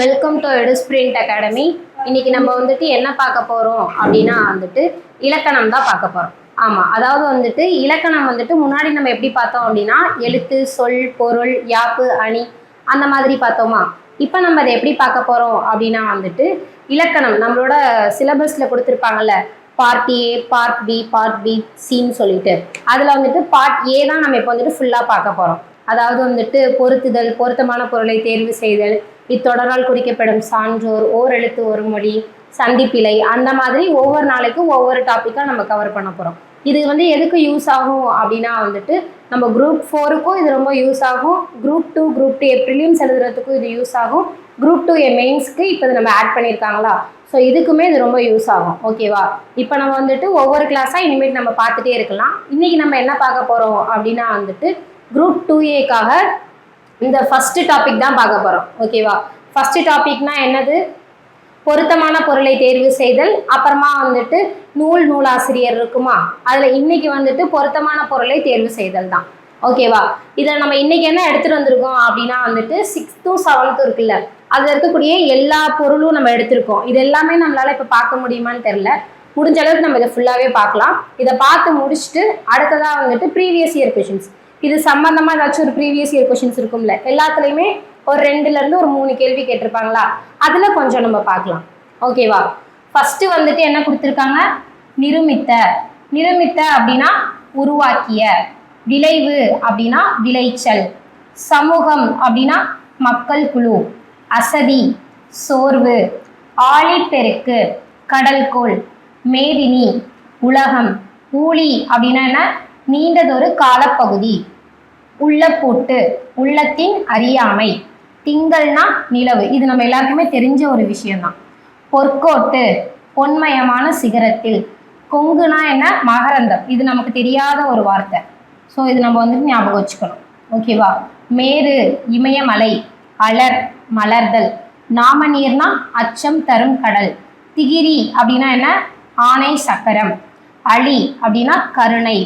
Welcome to எடுஸ்பிரிண்ட் academy இன்னைக்கு நம்ம வந்துட்டு என்ன பார்க்க போகிறோம் அப்படின்னா வந்துட்டு இலக்கணம் தான் பார்க்க போகிறோம் ஆமாம் அதாவது வந்துட்டு இலக்கணம் வந்துட்டு முன்னாடி நம்ம எப்படி பார்த்தோம் அப்படின்னா எழுத்து சொல் பொருள் யாப்பு அணி அந்த மாதிரி பார்த்தோமா? இப்போ நம்ம அதை எப்படி பார்க்க போகிறோம் அப்படின்னா வந்துட்டு இலக்கணம் நம்மளோட சிலபஸில் கொடுத்துருப்பாங்கல்ல part A part B part B சின்னு சொல்லிட்டு. அதில் வந்துட்டு பார்ட் ஏ தான் நம்ம இப்போ வந்துட்டு ஃபுல்லாக பார்க்க போகிறோம் அதாவது வந்துட்டு பொருத்துதல் பொருத்தமான பொருளை தேர்வு செய்தல் இத்தொடரால் குறிக்கப்படும் சான்றோர் ஓரெழுத்து ஒரு மொழி சந்திப்பிலை அந்த மாதிரி ஒவ்வொரு நாளைக்கும் ஒவ்வொரு டாப்பிக்காக நம்ம கவர் பண்ண போகிறோம் இது வந்து எதுக்கு யூஸ் ஆகும் அப்படின்னா வந்துட்டு நம்ம குரூப் ஃபோருக்கும் இது ரொம்ப யூஸ் ஆகும். Group two group two prelims எழுதுறதுக்கும் இது யூஸ் ஆகும். குரூப் டூ ஏ மெயின்ஸ்க்கு இப்போ இது நம்ம ஆட் பண்ணியிருக்காங்களா? ஸோ இதுக்குமே இது ரொம்ப யூஸ் ஆகும். ஓகேவா இப்போ நம்ம வந்துட்டு ஒவ்வொரு கிளாஸாக இனிமேல் நம்ம பார்த்துட்டே இருக்கலாம். இன்றைக்கி நம்ம என்ன பார்க்க போகிறோம் அப்படின்னா வந்துட்டு குரூப் டூ ஏக்காக இந்த ஃபஸ்ட்டு டாபிக் தான் பார்க்க போகிறோம் ஓகேவா ஃபஸ்ட்டு டாபிக்னா என்னது? பொருத்தமான பொருளை தேர்வு செய்தல் அப்புறமா வந்துட்டு நூல் நூலாசிரியர் இருக்குமா? அதில் இன்னைக்கு வந்துட்டு பொருத்தமான பொருளை தேர்வு செய்தல் தான். ஓகேவா இதில் நம்ம இன்னைக்கு என்ன எடுத்துகிட்டு வந்திருக்கோம் அப்படின்னா வந்துட்டு சிக்ஸ்த்தும் செவன்த்தும் இருக்குல்ல அதில் இருக்கக்கூடிய எல்லா பொருளும் நம்ம எடுத்திருக்கோம். இது எல்லாமே நம்மளால் இப்போ பார்க்க முடியுமான்னு தெரில முடிஞ்ச அளவுக்கு நம்ம இதை ஃபுல்லாகவே பார்க்கலாம். இதை பார்த்து முடிச்சுட்டு அடுத்ததாக வந்துட்டு ப்ரீவியஸ் இயர் கொஷின்ஸ் இது சம்மந்தமாக ஏதாச்சும் ஒரு ப்ரீவியஸ் இயர் கொஷின்ஸ் இருக்கும்ல. எல்லாத்துலேயுமே ஒரு ரெண்டுலேருந்து ஒரு மூணு கேள்வி கேட்டிருப்பாங்களா? அதில் கொஞ்சம் நம்ம பார்க்கலாம். ஓகேவா ஃபஸ்ட்டு வந்துட்டு என்ன கொடுத்துருக்காங்க? நிருமித்த. நிருமித்த அப்படின்னா உருவாக்கிய. விளைவு அப்படின்னா விளைச்சல். சமூகம் அப்படின்னா மக்கள் குழு. அசதி சோர்வு. ஆழிப்பெருக்கு கடல்கோள். மேதினி உலகம். ஊழி அப்படின்னா என்ன? நீண்டதொரு காலப்பகுதி. உள்ளப்பூட்டு உள்ளத்தின் அறியாமை. திங்கள்னா நிலவு. இது நம்ம எல்லாருக்குமே தெரிஞ்ச ஒரு விஷயம்தான். பொற்கோட்டு பொன்மயமான சிகரத்தில். கொங்குனா என்ன? மகரந்தம். இது நமக்கு தெரியாத ஒரு வார்த்தை. ஸோ இது நம்ம வந்துட்டு ஞாபகம் வச்சுக்கணும். ஓகேவா மேரு இமயமலை அலர் மலர்தல். நாமநீர்னா அச்சம் தரும் கடல். திகிரி அப்படின்னா என்ன? ஆணை சக்கரம். அழி அப்படின்னா கருணை.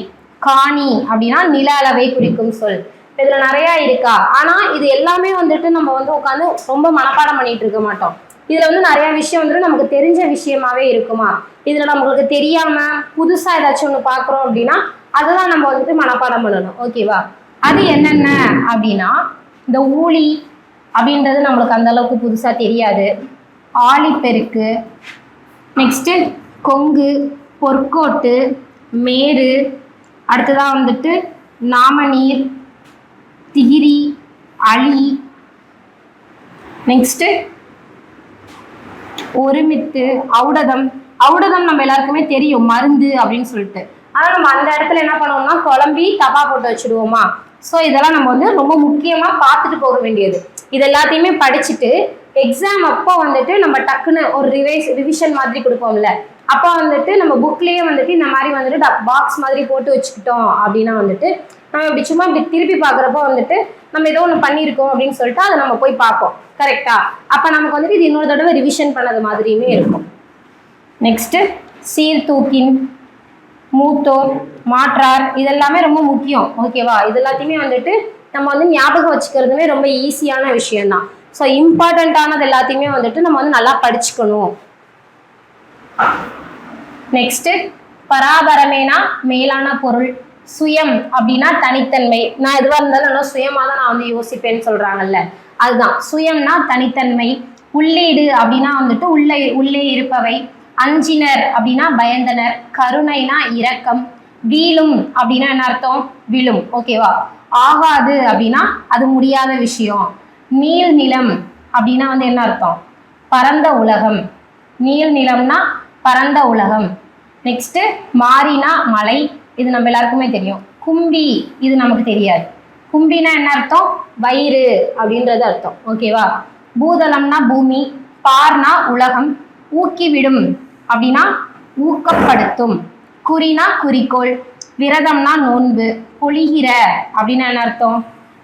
காணி அப்படின்னா நில அளவை குறிக்கும் சொல். இதுல நிறைய இருக்கா? ஆனா இது எல்லாமே வந்துட்டு நம்ம வந்து உட்காந்து ரொம்ப மனப்பாடம் பண்ணிட்டு இருக்க மாட்டோம். இதுல வந்து நிறைய விஷயம் வந்துட்டு நமக்கு தெரிஞ்ச விஷயமாவே இருக்குமா? இதுல நம்மளுக்கு தெரியாம புதுசா ஏதாச்சும் ஒன்று பாக்குறோம் அப்படின்னா அதெல்லாம் நம்ம வந்துட்டு மனப்பாடம் பண்ணணும். ஓகேவா அது என்னென்ன அப்படின்னா இந்த ஊழி அப்படின்றது நம்மளுக்கு அந்த அளவுக்கு புதுசா தெரியாது. ஆழிப்பெருக்கு நெக்ஸ்ட்டு கொங்கு பொற்கோட்டு மேரு அடுத்ததாக வந்துட்டு நாமநீர் திகிரி அலி. நெக்ஸ்ட்டு ஒருமித்து ஔடதம். ஔடதம் நம்ம எல்லாருக்குமே தெரியும் மருந்து அப்படின்னு சொல்லிட்டு. ஆனால் நம்ம அந்த இடத்துல என்ன பண்ணுவோம்னா குழம்பி தப்பா போட்டு வச்சுடுவோமா? ஸோ இதெல்லாம் நம்ம வந்து ரொம்ப முக்கியமாக பார்த்துட்டு போக வேண்டியது. இது எல்லாத்தையுமே படிச்சுட்டு எக்ஸாம் அப்போ வந்துட்டு நம்ம டக்குன்னு ஒரு ரிவைஸ் ரிவிஷன் மாதிரி கொடுப்போம்ல. அப்போ வந்துட்டு நம்ம புக்லேயே வந்துட்டு இந்த மாதிரி வந்துட்டு பாக்ஸ் மாதிரி போட்டு வச்சுக்கிட்டோம் அப்படின்னா வந்துட்டு நம்ம இப்படி சும்மா இப்படி திருப்பி பார்க்குறப்போ வந்துட்டு நம்ம ஏதோ ஒன்று பண்ணியிருக்கோம் அப்படின்னு சொல்லிட்டு அதை நம்ம போய் பார்ப்போம். கரெக்டா அப்போ நமக்கு வந்துட்டு இது இன்னொரு தடவை ரிவிஷன் பண்ணது மாதிரியுமே இருக்கும். நெக்ஸ்ட்டு சீர்தூக்கின் மூத்தோர் மாற்றார் இதெல்லாமே ரொம்ப முக்கியம். ஓகேவா இது எல்லாத்தையுமே வந்துட்டு நம்ம வந்து ஞாபகம் வச்சுக்கிறதுமே ரொம்ப ஈஸியான விஷயம்தான். ஸோ இம்பார்ட்டண்ட்டானது எல்லாத்தையுமே வந்துட்டு நம்ம வந்து நல்லா படிச்சுக்கணும். நெக்ஸ்ட் பராபரமேனா மேலான பொருள். சுயம் அப்படின்னா தனித்தன்மை. நான் எதுவாக இருந்தாலும் நல்லா சுயமாக தான் நான் வந்து யோசிப்பேன்னு சொல்றாங்கல்ல. அதுதான். சுயம்னா தனித்தன்மை. உள்ளீடு அப்படின்னா வந்துட்டு உள்ளே உள்ளே இருப்பவை. அஞ்சினர் அப்படின்னா பயந்தனர். கருணைனா இரக்கம். வீழும் அப்படின்னா என்ன அர்த்தம்? விழும். ஓகேவா ஆகாது அப்படின்னா அது முடியாத விஷயம். நீள் நிலம் அப்படின்னா வந்து என்ன அர்த்தம்? பரந்த உலகம். நீள் நிலம்னா பரந்த உலகம். நெக்ஸ்ட்டு மாறினா மலை. இது நம்ம எல்லாருக்குமே தெரியும். கும்பி இது நமக்கு தெரியாது. கும்பினா என்ன அர்த்தம்? வயிறு அப்படின்றது அர்த்தம். ஓகேவா பூதளம்னா பூமி பார்னா உலகம். ஊக்கிவிடும் அப்படின்னா ஊக்கப்படுத்தும். குறினா குறிக்கோள் விரதம்னா நோன்பு பொழிகிற அப்படின்னா என்ன அர்த்தம்?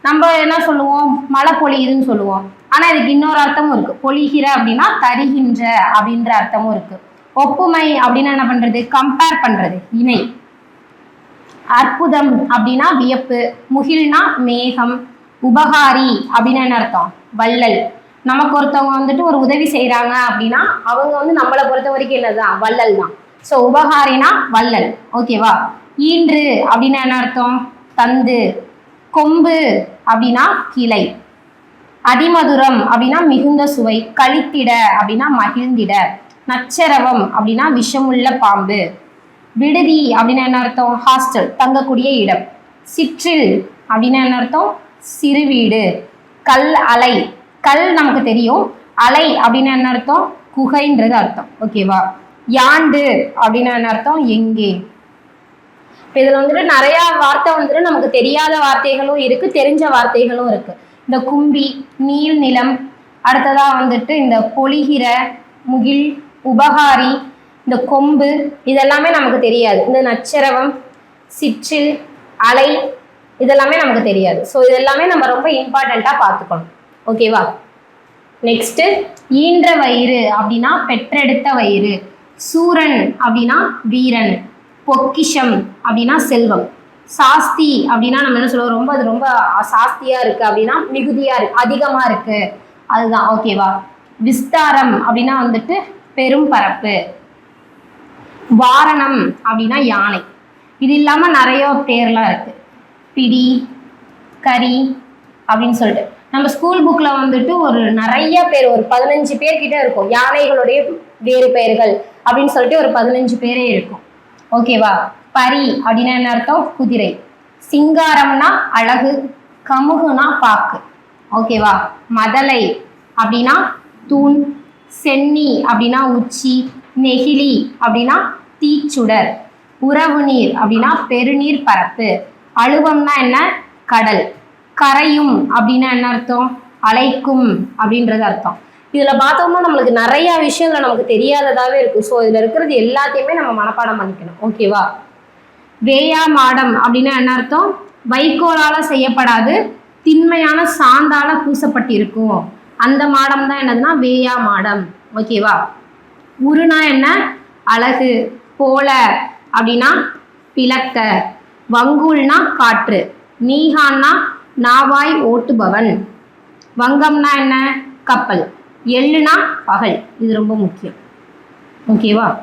நம்ம என்ன சொல்லுவோம்? மழை பொழியுதுன்னு சொல்லுவோம். ஆனால் இதுக்கு இன்னொரு அர்த்தமும் இருக்குது பொழிகிற அப்படின்னா தருகின்ற அப்படின்ற அர்த்தமும் இருக்குது ஒப்புமை அப்படின்னு என்ன பண்ணுறது கம்பேர் பண்ணுறது இணை. அற்புதம் அப்படின்னா வியப்பு முகில்னா மேகம் உபகாரி அப்படின்னு என்ன அர்த்தம்? வள்ளல். நமக்கு ஒருத்தவங்க வந்துட்டு ஒரு உதவி செய்கிறாங்க அப்படின்னா அவங்க வந்து நம்மளை பொறுத்த வரைக்கும் என்னதுதான்? வள்ளல் தான். ஸோ உபகாரினா வள்ளல். ஓகேவா ஈன்று அப்படின்னா என்ன அர்த்தம்? தந்து. கொம்பு அப்படின்னா கிளை. அதிமதுரம் அப்படின்னா மிகுந்த சுவை கழித்திட அப்படின்னா மகிழ்ந்திட. நச்சரவம் அப்படின்னா விஷமுள்ள பாம்பு. விடுதி அப்படின்னா என்ன அர்த்தம்? ஹாஸ்டல் தங்கக்கூடிய இடம். சிற்றில் அப்படின்னா என்ன அர்த்தம்? சிறு வீடு. கல் அலை. கல் நமக்கு தெரியும். அலை அப்படின்னா என்ன அர்த்தம்? குகைன்றது அர்த்தம். ஓகேவா யாண்டு அப்படின்னா என்ன அர்த்தம்? எங்கே? இப்போ இதில் வந்துட்டு நிறைய வார்த்தை வந்துட்டு நமக்கு தெரியாத வார்த்தைகளும் இருக்கு தெரிஞ்ச வார்த்தைகளும் இருக்கு. இந்த கும்பி நீல் நிலம் அடுத்ததா வந்துட்டு இந்த பொழிகிற முகில் உபகாரி இந்த கொம்பு இதெல்லாமே நமக்கு தெரியாது. இந்த நச்சரவம் சிற்று அலை இதெல்லாமே நமக்கு தெரியாது. ஸோ இதெல்லாமே நம்ம ரொம்ப இம்பார்ட்டண்ட்டாக பார்த்துக்கணும். ஓகேவா நெக்ஸ்ட்டு ஈன்ற வயிறு அப்படின்னா பெற்றெடுத்த வயிறு. சூரன் அப்படின்னா வீரன். பொக்கிஷம் அப்படின்னா செல்வம். சாஸ்தி அப்படின்னா நம்ம என்ன சொல்லுவோம்? ரொம்ப அது ரொம்ப சாஸ்தியா இருக்கு அப்படின்னா மிகுதியா இருக்கு அதிகமா இருக்கு. அதுதான் ஓகேவா விஸ்தாரம் அப்படின்னா வந்துட்டு பெரும் பரப்பு. வாரணம் அப்படின்னா யானை. இது இல்லாம நிறைய பேர்லாம் இருக்கு. பிடி கரி அப்படின்னு சொல்லிட்டு. நம்ம ஸ்கூல் புக்கில் வந்துட்டு ஒரு நிறைய பேர் ஒரு பதினஞ்சு பேர்கிட்ட இருக்கும். யானைகளுடைய வேறு பெயர்கள் அப்படின்னு சொல்லிட்டு ஒரு பதினஞ்சு பேரே இருக்கும். ஓகேவா பரி அப்படின்னா என்ன அர்த்தம்? குதிரை. சிங்காரம்னா அழகு கமுகுனா பாக்கு. ஓகேவா மதலை அப்படின்னா தூண் சென்னி அப்படின்னா உச்சி நெகிழி அப்படின்னா தீச்சுடர். உறவு நீர் அப்படின்னா பெருநீர் பரப்பு. அழுவம்னா என்ன? கடல். கரையும் அப்படின்னா என்ன அர்த்தம்? அலைக்கும் அப்படின்றது அர்த்தம். இதில் பார்த்தோம்னா நம்மளுக்கு நிறைய விஷயங்கள் நமக்கு தெரியாததாகவே இருக்குது ஸோ இதில் இருக்கிறது எல்லாத்தையுமே நம்ம மனப்பாடம் பண்ணிக்கணும். ஓகேவா வேயா மாடம் அப்படின்னா என்ன அர்த்தம்? வைக்கோலால் செய்யப்படாது திண்மையான சாந்தால பூசப்பட்டிருக்கும். அந்த மாடம் தான் என்னதுன்னா வேயா மாடம். ஓகேவா உருனா என்ன? அழகு போல அப்படின்னா பிளக்க வங்கூல்னா காற்று. நீகான்னா நாவாய் ஓட்டுபவன். வங்கம்னா என்ன? கப்பல். எள்ளுனா பகல். இது ரொம்ப முக்கியம். ஓகேவா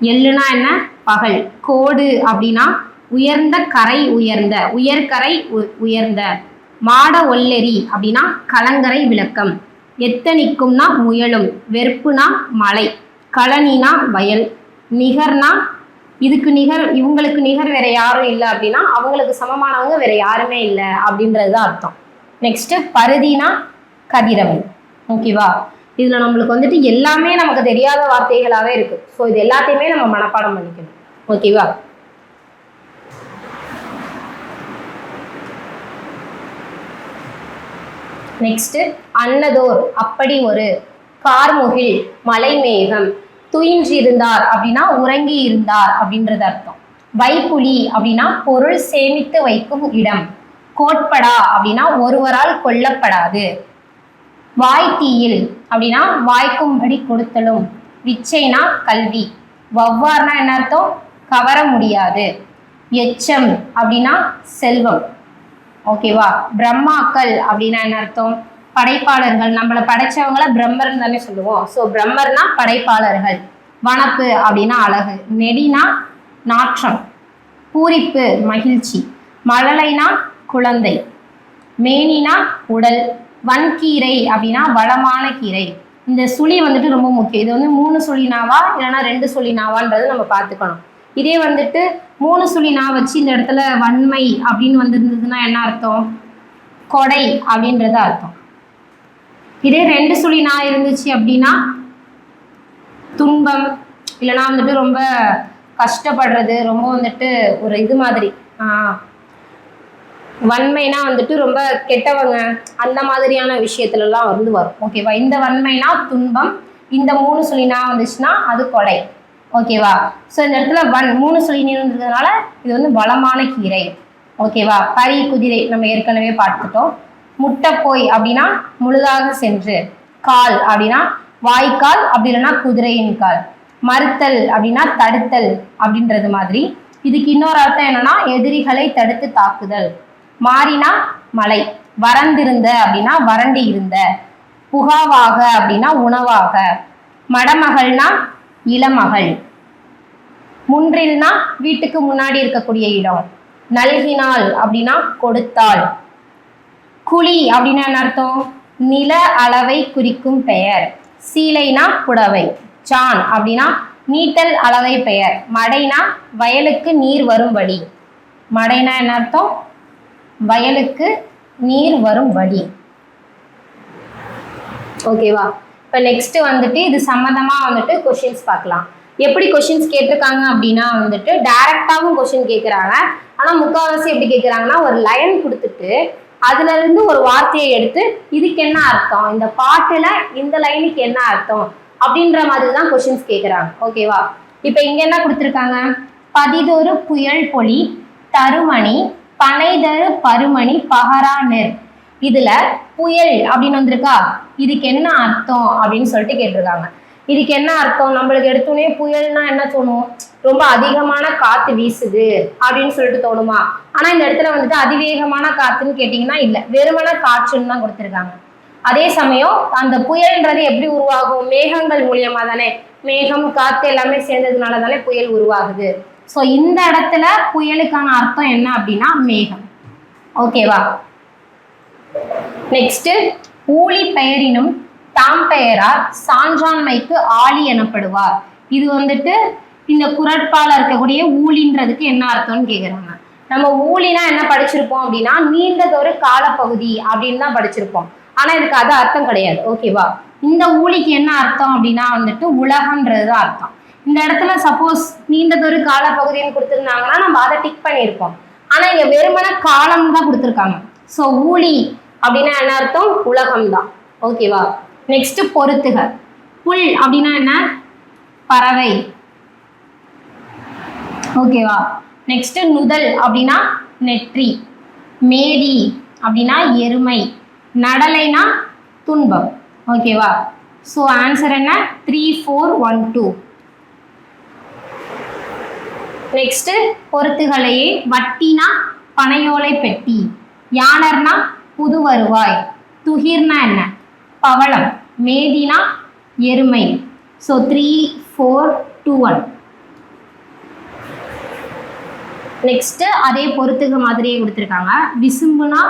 எள்ளுனா என்ன? பகல். கோடு அப்படின்னா உயர்ந்த கரை உயர்ந்த உயர்கரை உ- உயர்ந்த. மாட ஒல்லெரி அப்படின்னா கலங்கரை விளக்கம். எத்தனிக்கும்னா முயலும் வெறுப்புனா மலை களனினா வயல் நிகர்னா இதுக்கு நிகர் இவங்களுக்கு நிகர் வேற யாரும் இல்லை அப்படின்னா அவங்களுக்கு சமமானவங்க வேற யாருமே இல்லை அப்படின்றது தான் அர்த்தம். நெக்ஸ்ட் பருதினா கதிரவன். ஓகேவா இதில் நம்மளுக்கு வந்துட்டு எல்லாமே நமக்கு தெரியாத வார்த்தைகளாகவே இருக்கு. ஸோ இது எல்லாத்தையுமே நம்ம மனப்பாடம் பண்ணிக்கணும். ஓகேவா நெக்ஸ்ட் அன்னதோர் அப்படி ஒரு கார்முகில் மலைமேகம். துயின்றிருந்தார் அப்படின்னா உறங்கி இருந்தார் அப்படின்றது அர்த்தம். வைப்புலி அப்படின்னா பொருள் சேமித்து வைக்கும் இடம். கோட்படா அப்படின்னா ஒருவரால் கொல்லப்படாது. வாய்த்தீயில் அப்படின்னா வாய்க்கும்படி கொடுத்தலும். விச்சைனா கல்வி. வவ்வார்னா என்ன அர்த்தம்? கவர முடியாது. எச்சம் அப்படின்னா செல்வம். ஓகேவா பிரம்மாக்கள் அப்படின்னா என்ன அர்த்தம்? படைப்பாளர்கள். நம்மளை படைச்சவங்கள பிரம்மர்னு தானே சொல்லுவோம். ஸோ பிரம்மர்னா படைப்பாளர்கள். வனப்பு அப்படின்னா அழகு. நெடினா நாற்றம். பூரிப்பு மகிழ்ச்சி. மழலைனா குழந்தை. மேனினா உடல். வன்கீரை அப்படின்னா வளமான கீரை. இந்த சுழி வந்துட்டு ரொம்ப முக்கியம். இது வந்து மூணு சுழினாவா இல்லைன்னா ரெண்டு சுழினாவான்றது நம்ம பார்த்துக்கணும். இதே வந்துட்டு மூணு சுழினா வச்சு இந்த இடத்துல வன்மை அப்படின்னு வந்திருந்ததுன்னா என்ன அர்த்தம்? கொடை அப்படின்றது அர்த்தம். இதே ரெண்டு சுழினா இருந்துச்சு அப்படின்னா துன்பம் இல்லைன்னா வந்துட்டு ரொம்ப கஷ்டப்படுறது ரொம்ப வந்துட்டு ஒரு இது மாதிரி. வன்மைனா வந்துட்டு ரொம்ப கெட்டவங்க அந்த மாதிரியான விஷயத்துலலாம் வந்து வரும். ஓகேவா இந்த வன்மைனா துன்பம். இந்த மூணு சொல்லினா வந்துச்சுன்னா அது கொலை ஓகேவா ஸோ இந்த இடத்துல வன் மூணு சொல்லி இருந்ததுனால இது வந்து வளமான கீரை. ஓகேவா பரி குதிரை நம்ம ஏற்கனவே பார்த்துட்டோம். முட்டைப்போய் அப்படின்னா முழுதாக சென்று. கால் அப்படின்னா வாய்க்கால் அப்படி இல்லைன்னா குதிரையின் கால். மறுத்தல் அப்படின்னா தடுத்தல் அப்படின்றது மாதிரி. இதுக்கு இன்னொரு அர்த்தம் என்னன்னா எதிரிகளை தடுத்து தாக்குதல். மாறினா மலை வறந்திருந்த அப்படின்னா வறண்டு இருந்த. புகாவாக அப்படின்னா உணவாக. மடமகள்னா இளமகள். முன்றில்னா வீட்டுக்கு முன்னாடி இருக்கக்கூடிய இடம். நல்கினாள் அப்படின்னா கொடுத்தாள். குழி அப்படின்னா என்ன அர்த்தம்? நில அளவை குறிக்கும் பெயர். சீலைனா புடவை. சான் அப்படின்னா நீட்டல் அளவை பெயர். மடைனா வயலுக்கு நீர் வரும் வழி. மடைனா என்ன அர்த்தம்? வயலுக்கு நீர் வரும் வழி. ஓகேவா இப்போ நெக்ஸ்ட் வந்துட்டு இது சம்மந்தமா வந்துட்டு கொஷின்ஸ் பார்க்கலாம். எப்படி கொஷின்ஸ் கேட்டிருக்காங்க அப்படின்னா வந்துட்டு டைரக்டாகவும் கொஷின் கேட்குறாங்க. ஆனால் முக்கால்வாசி எப்படி கேட்குறாங்கன்னா ஒரு லைன் கொடுத்துட்டு அதுல இருந்து ஒரு வார்த்தையை எடுத்து இதுக்கு என்ன அர்த்தம்? இந்த பாட்டுல இந்த லைனுக்கு என்ன அர்த்தம்? அப்படின்ற மாதிரி தான் கொஷின்ஸ் கேட்குறாங்க ஓகேவா இப்போ இங்க என்ன கொடுத்துருக்காங்க? பதிதொரு புயல் பொலி தருமணி பனைதரு பருமணி பகரா நெர். இதுல புயல் அப்படின்னு வந்திருக்கா? இதுக்கு என்ன அர்த்தம் அப்படின்னு சொல்லிட்டு கேட்டிருக்காங்க. இதுக்கு என்ன அர்த்தம்? நம்மளுக்கு எடுத்தோடனே புயல்னா என்ன தோணும்? ரொம்ப அதிகமான காத்து வீசுது அப்படின்னு சொல்லிட்டு தோணுமா? ஆனா இந்த இடத்துல வந்துட்டு அதிவேகமான காத்துன்னு கேட்டீங்கன்னா இல்லை. வெறுமன காற்றுன்னு தான் கொடுத்துருக்காங்க. அதே சமயம் அந்த புயல்ன்றது எப்படி உருவாகும்? மேகங்கள் மூலியமா தானே மேகம் காத்து எல்லாமே சேர்ந்ததுனால தானே புயல் உருவாகுது. ஸோ இந்த இடத்துல புயலுக்கான அர்த்தம் என்ன அப்படின்னா மேகம். ஓகேவா நெக்ஸ்ட் ஊழி பெயரினும் தாம் பெயரார் சான்றாண்மைக்கு ஆளி எனப்படுவார். இது வந்துட்டு இந்த குரட்பால இருக்கக்கூடிய ஊழின்றதுக்கு என்ன அர்த்தம்னு கேக்குறாங்க. நம்ம ஊழினா என்ன படிச்சிருப்போம் அப்படின்னா நீண்டதொரு காலப்பகுதி அப்படின்னு தான் படிச்சிருப்போம். ஆனா இதுக்கு அது அர்த்தம் கிடையாது. ஓகேவா இந்த ஊழிக்கு என்ன அர்த்தம் அப்படின்னா வந்துட்டு உலகன்றது தான் அர்த்தம். இந்த இடத்துல சப்போஸ் நீண்டதொரு காலப்பகுதின்னு கொடுத்துருந்தாங்கன்னா நம்ம அதை டிக் பண்ணியிருப்போம். ஆனா இங்க வெறுமன காலம் தான் கொடுத்துருக்காங்க. ஸோ ஊழி அப்படின்னா என்ன அர்த்தம்? உலகம் தான் ஓகேவா நெக்ஸ்ட் பொறுத்துக புல் அப்படின்னா என்ன? பறவை. ஓகேவா நெக்ஸ்ட் நுதல் அப்படின்னா நெற்றி. மேதி அப்படின்னா எருமை. நடலைனா துன்பம். ஓகேவா ஸோ ஆன்சர் என்ன? Three four one two next பொறுத்துகளையே வட்டினா பனையோலை பெட்டி யானர்னா புது வருவாய் துகிர்னா என்ன? பவளம் மேதினா எருமை. So three four two one next அதே பொறுத்துக மாதிரியே கொடுத்துருக்காங்க. விசும்புனா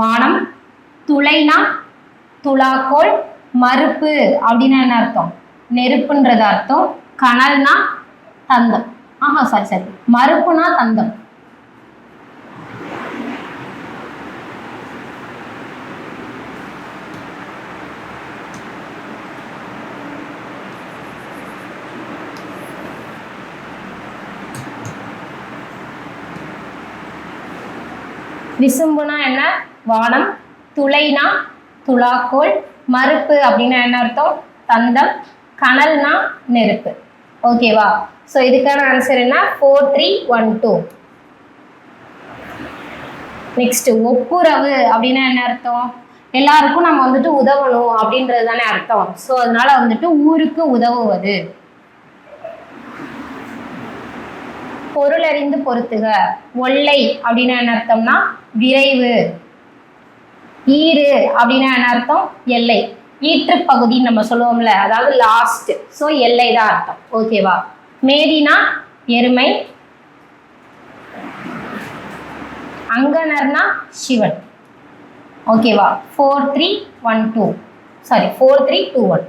வானம் துளைனா துலாக்கோல் மறுப்பு அப்படின்னா என்ன அர்த்தம்? நெருப்புன்றது அர்த்தம். கனல்னா தந்தம். ஆஹா சாரி சாரி. மறுப்புனா தந்தம். விசும்புனா என்ன? வானம். துளைனா துலாக்கோல் மறுப்பு அப்படின்னா என்ன அர்த்தம்? தந்தம். கனல்னா நெருப்பு. ஓகேவா ஸோ இதுக்கான ஆன்சர் என்ன? Four three one two next ஒப்புரவு அப்படின்னா என்ன அர்த்தம்? எல்லாருக்கும் நம்ம வந்துட்டு உதவணும் அப்படின்றது தானே அர்த்தம். ஸோ அதனால வந்துட்டு ஊருக்கு உதவுவது. பொருள் அறிந்து பொறுத்துக ஒல்லை அப்படின்னா என்ன அர்த்தம்னா விரைவு. ஈறு அப்படின்னா என்ன அர்த்தம்? எல்லை. ஈற்று பகுதின்னு நம்ம சொல்லுவோம்ல அதாவது லாஸ்ட் ஸோ எல்லை தான் அர்த்தம். ஓகேவா மேதினா எருமை அங்கனர்னா சிவன். ஓகேவா four three one two sorry four three two one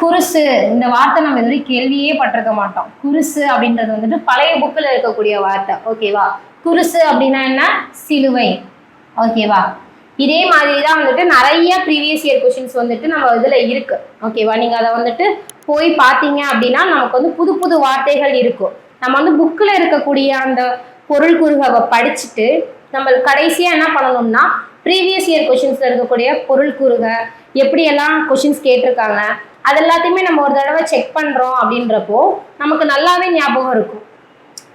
குருசு இந்த வார்த்தை நம்ம இதுவரை கேள்வியே பட்டிருக்க மாட்டோம். குருசு அப்படின்றது வந்துட்டு பழைய புக்கில் இருக்கக்கூடிய வார்த்தை. ஓகேவா குருசு அப்படின்னா என்ன? சிலுவை. ஓகேவா இதே மாதிரி தான் வந்துட்டு நிறைய ப்ரீவியஸ் இயர் கொஷின்ஸ் வந்துட்டு நம்ம இதில் இருக்கு. ஓகேவா நீங்கள் அதை வந்துட்டு போய் பார்த்தீங்க அப்படின்னா நமக்கு வந்து புது புது வார்த்தைகள் இருக்கும். நம்ம வந்து புக்கில் இருக்கக்கூடிய அந்த பொருள் குறுகவை படிச்சுட்டு நம்ம கடைசியாக என்ன பண்ணணும்னா ப்ரீவியஸ் இயர் கொஷின்ஸில் இருக்கக்கூடிய பொருள் குறுக எப்படியெல்லாம் கொஷின்ஸ் கேட்டிருக்காங்க அது எல்லாத்தையுமே நம்ம ஒரு தடவை செக் பண்ணுறோம் அப்படின்றப்போ நமக்கு நல்லாவே ஞாபகம் இருக்கும்.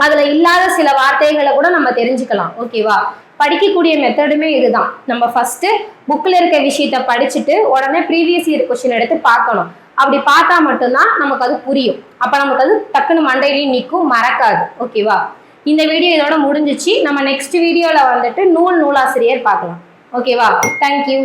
அதில் இல்லாத சில வார்த்தைகளை கூட நம்ம தெரிஞ்சுக்கலாம். ஓகேவா படிக்கக்கூடிய மெத்தடுமே இதுதான். நம்ம ஃபர்ஸ்ட் புக்கில் இருக்க விஷயத்த படிச்சுட்டு உடனே ப்ரீவியஸ் இயர் கொஷின் எடுத்து பார்க்கணும். அப்படி பார்த்தா மட்டும்தான் நமக்கு அது புரியும். அப்போ நமக்கு அது டக்குன்னு மண்டையிலையும் நிற்கும் மறக்காது. ஓகேவா? இந்த வீடியோ இதோட முடிஞ்சிச்சு. நம்ம நெக்ஸ்ட் வீடியோவில் வந்துட்டு நூல் நூலாசிரியர் பார்க்கலாம். ஓகேவா? தேங்க்யூ